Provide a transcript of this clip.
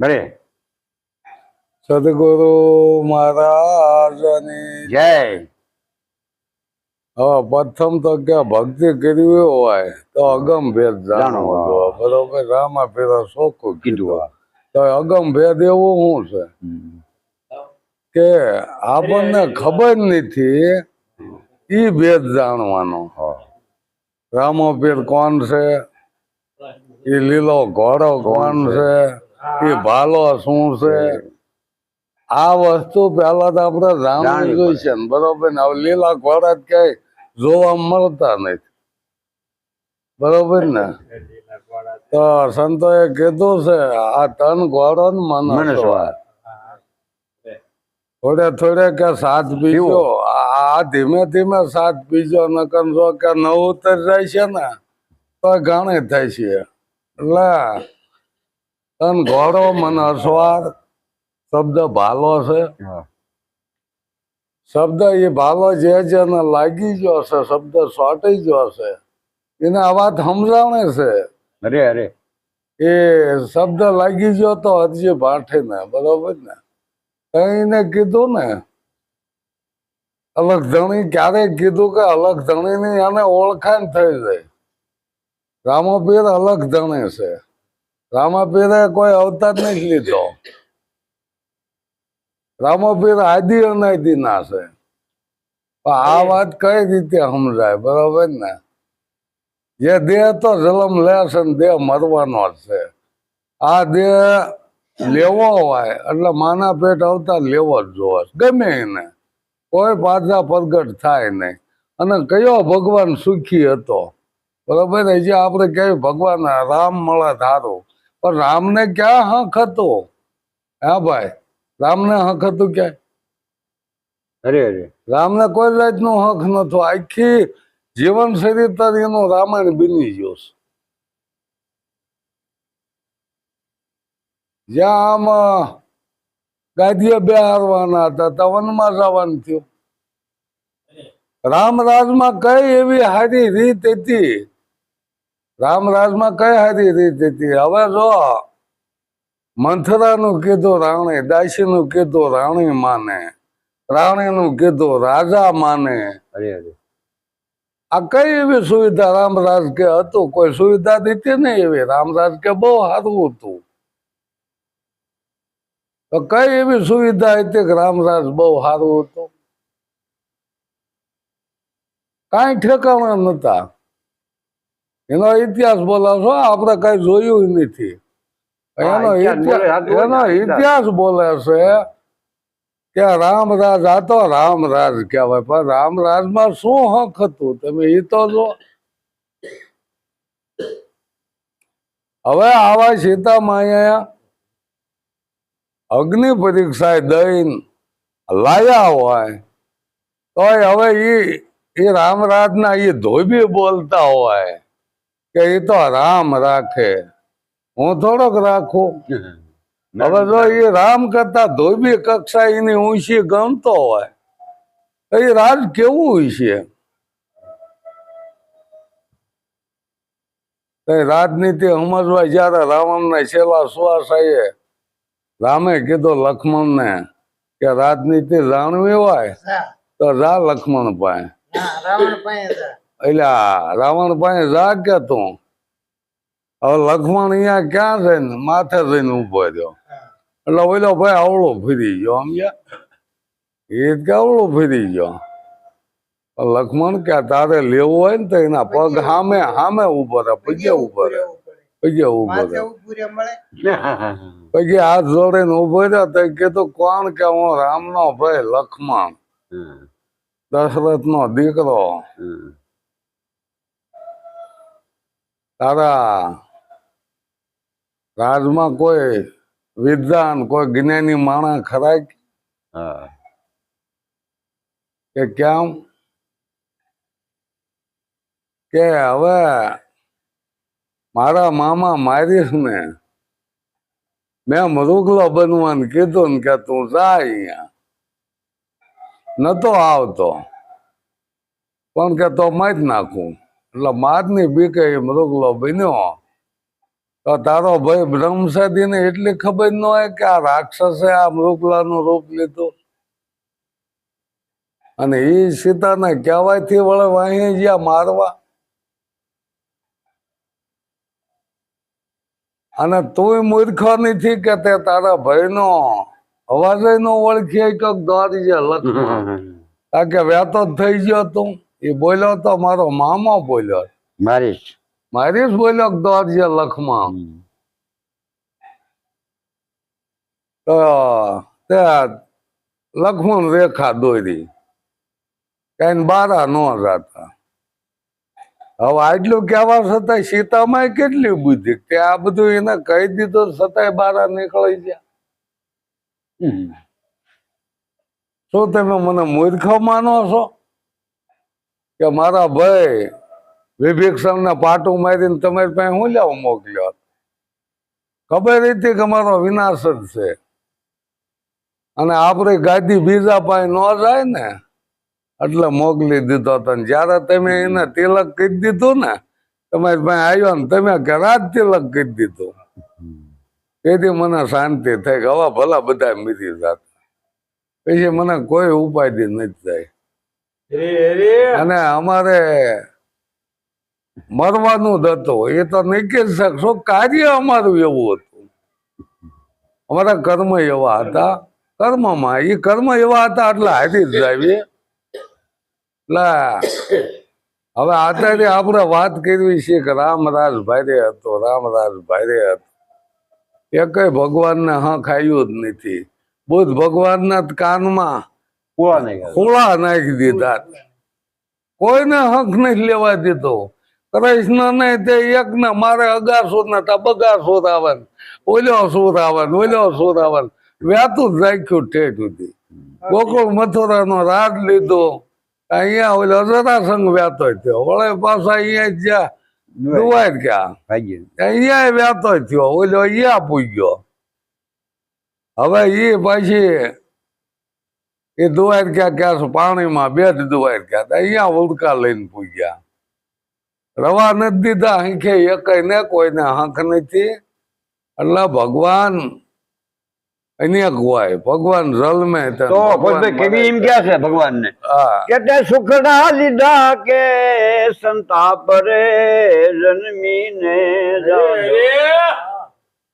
ભલે સદગુરુ મહારાજની જય. હવે પ્રથમ તો કે ભક્તિ કરવી હોય તો અગમ ભેદ જાણવો. બરોબર રામા પેલા સોખું કીધું. તો અગમ ભેદ એવું શું છે? કે આપણને ખબર નથી એ ભેદ જાણવાનો. હા. રામો પીર કોણ છે? એ લીલો ઘોડો કોણ છે? ઈ ભાલો શું છે? આ વસ્તુ પેલા તો આપણે જાણવી જોઈ છે બરોબર ને? હવે લીલા ખોરા જ ક્યાંય જોવા મળતા નથી. બરોબર ને? તો સંતોએ કીધું છે આ તન ઘોડો ને મન થોડે થોડે કે સાત બીજો આ ધીમે ધીમે સાત બીજો નકર જો કે નવ ઉતર જાય છે ને તો ઘણે થાય છે. એટલે તન ઘોડો મને અસવાર શબ્દ ભાલો છે. શબ્દ એ ભાલો જે જેને લાગી ગયો છે શબ્દ સોટી ગયો છે. એને આ વાત સમજાવણે છે. અરે અરે. એ શબ્દ લાગી ગયો તો હજી ભાઠે ને બરોબર ને? એને કીધું ને અલગ ધણી ક્યારે કીધું કે અલગ ધણી ની આને ઓળખાણ થઈ જાય. રામોપીર અલગ ધણી છે. રામાપીરે કોઈ અવતાર નથી લીધો. રામાપીર આદિ અનાદિ ના છે. આ વાત કઈ રીતે સમજાય? બરોબર ને? જે દેહ તો જલમ લે છે દેહ મરવાનો છે. આ દેહ લેવો હોય એટલે માના પેટ અવતાર લેવો જ જોવે ગમે એને. કોઈ પાછા પ્રગટ થાય નહીં. અને કયો ભગવાન સુખી હતો? બરોબર હજી આપણે કહીએ ભગવાન રામ મળે પણ રામને ક્યાં હક હતો? હા ભાઈ રામને હક હતું ક્યાંય અરે અરે. રામને કોઈ જાતનો હક નતો આખી જીવન ચરિત્ર એનું રામાયણ બની ગયો છે. જ્યાં આમ ગાદીએ બેહારવાના હતા તો વનમાં જવાનું થયું. રામરાજમાં કઈ એવી હારી રીત હતી? રામરાજમાં કઈ હારી રીત હતી? હવે જો મંથરાનું કીધું રાણી દાસીનું કીધું રાણી માને રાણીનું કીધું રાજા માને. આ કઈ એવી સુવિધા રામરાજ કે હતું? કોઈ સુવિધા દીધી નહીં એવી? રામરાજ કે બહુ સારું હતું. તો કઈ એવી સુવિધા હતી કે રામરાજ બહુ સારું હતું? કાંઈ ઠેકાણા નતા એનો ઇતિહાસ બોલાવશો આપણે કઈ જોયું નથી. એનો ને, એનો ઇતિહાસ બોલે છે કે રામરાજ આ તો રામરાજ કહેવાય પણ રામરાજમાં શું હક હતું? તમે એ તો જો. હવે આવા સીતા માયા અગ્નિ પરીક્ષા દઈને લાયા હોય તો હવે એ રામરાજના એ ધોબી બોલતા હોય. કે એ તો રામ રાખે. હું થોડોક રાખું. હવે જો એ રામ કરતા ધોબી કક્ષા એની ઊંચી ગણતો હોય તો એ રાજ કેવું છે રાજનીતિ સમજવા જયારે રાવણના છેલ્લા સુવાસાએ રામે કીધું લક્ષ્મણને કે રાજનીતિ જાણવી હોય તો જા લક્ષ્મણ પાસે. રાવણ પાસે. એટલે રાવણ પાસે રાગ કે તું હવે લક્ષ્મણ અહીંયા ક્યાં છે ને માથે થઈને ઊભો રહ્યો. એટલે ઓલો ભાઈ આવડો ફરી ગયો સમજ્યા? એ જ કે આવડો ફરી ગયો. લક્ષ્મણ કે તારે લેવું હોય ને તો એના પગ સામે સામે ઊભો રહે પગે ઊભો રહે. પગે ઊભો રહે પગે હાથ જોડીને ઊભો રહ્યો તો કીધું કોણ કે હું રામનો ભાઈ લક્ષ્મણ દશરથ નો દીકરો. તારા રાજમાં કોઈ વિદ્વાન કોઈ જ્ઞાની માણસ ખરા કે? કે કેમ? કે હવે મારા મામા મારીશ ને મેં મૃગલો બનવાનું કીધું ને કે તું જા અહીંયા. નતો આવતો. પણ કે તો મારી નાખું. એટલે મારની બીકે એ મૃગલો બન્યો. તો તારો ભાઈ બ્રહ્મસાદી ને એટલી ખબર ન હોય કે આ રાક્ષસે આ મૃગલાનું રૂપ લીધું. અને એ સીતાને કહેવાયથી વળે વાહી ગયા મારવા. અને તું મૂર્ખો નથી કે તે તારા ભાઈનો અવાજ નો ઓળખી કે દોરી લખમાં કારણ કે વ્યાતો થઈ ગયો તું. એ બોલ્યો તો મારો મામો બોલ્યો. મારીશ મારી જ બોલ્યો દોરજે લખમાં. તો ત્યાં લખમણ રેખા દોરી. કઈ બારા ન જાતા. હવે આટલું કહેવા છતાંય સીતામાં કેટલી બુદ્ધિ? કે આ બધું એને કહી દીધું છતાંય બારા નીકળી ગયા. શું તમે મને મૂર્ખ માનો છો? કે મારા ભાઈ વિભીક્ષણ ને પાટું મારીને તમારી પાસે હું લેવા મોકલ્યો? ખબર હતી કે મારો વિનાશ જ છે. અને આપણે ગાદી બીજા પાસે ન જાય ને, એટલે મોકલી દીધો હતો ને જયારે તમે એને તિલક કહી દીધું ને, તમારી પાસે આવ્યો ને, તમે કે રાત તિલક કહી દીધું. તેથી મને શાંતિ થઈ કે હવા ભલા બધા મીરી જાત. પછી મને કોઈ ઉપાધિ નથી થાય અને અમારે મરવાનું જ એ તો નીકળી શકશો કાર્ય અમારું એવું હતું? અમારા કર્મ એવા હતા. કર્મમાં એ કર્મ એવા હતા એટલે હારી જ જાવીએ એટલે હવે અત્યારે આપણે વાત કરવી છે કે રામરાજ ભારે હતો રામરાજ ભારે હતો. એ કઈ ભગવાનને હા ખાયું જ નથી. બુદ્ધ ભગવાનના કાનમાં નહીં. ખોળા નાખી દીધા. કોઈને હક નહીં લેવા દીધો. કૃષ્ણ ને તે એક ને મારે સુર ને તા સુર આવે ઓલ્યો સુર આવે ઓલ્યો સુર આવે વ્યાતું જ રાખ્યું ઠેઠ સુધી. ગોકુળ મથુરા નો રાજ લીધો. અહીંયા ઓલો જરાસંગ વ્યાતો થયો. વળે પાછા અહીંયા જ્યાં દુવાય ક્યાં અહીંયા વ્યાતો થયો. ઓલો અહીંયા પૂગ્યો. હવે એ પછી એ દુવાય ક્યાં ક્યાં પાણીમાં બે જ દુવાય હતા? અહીંયા ઉડકા લઈને પૂગ્યા. રવા નથી દીધા હંખે એકય ને કોઈને હંખ નથી. એટલે ભગવાન અનેક હોય ભગવાન જલમે તો ભગવાન કેવી એમ ક્યાં છે ભગવાન ને કે તે સુખડા લીધા કે સંતાપ રે જન્મીને જાજો.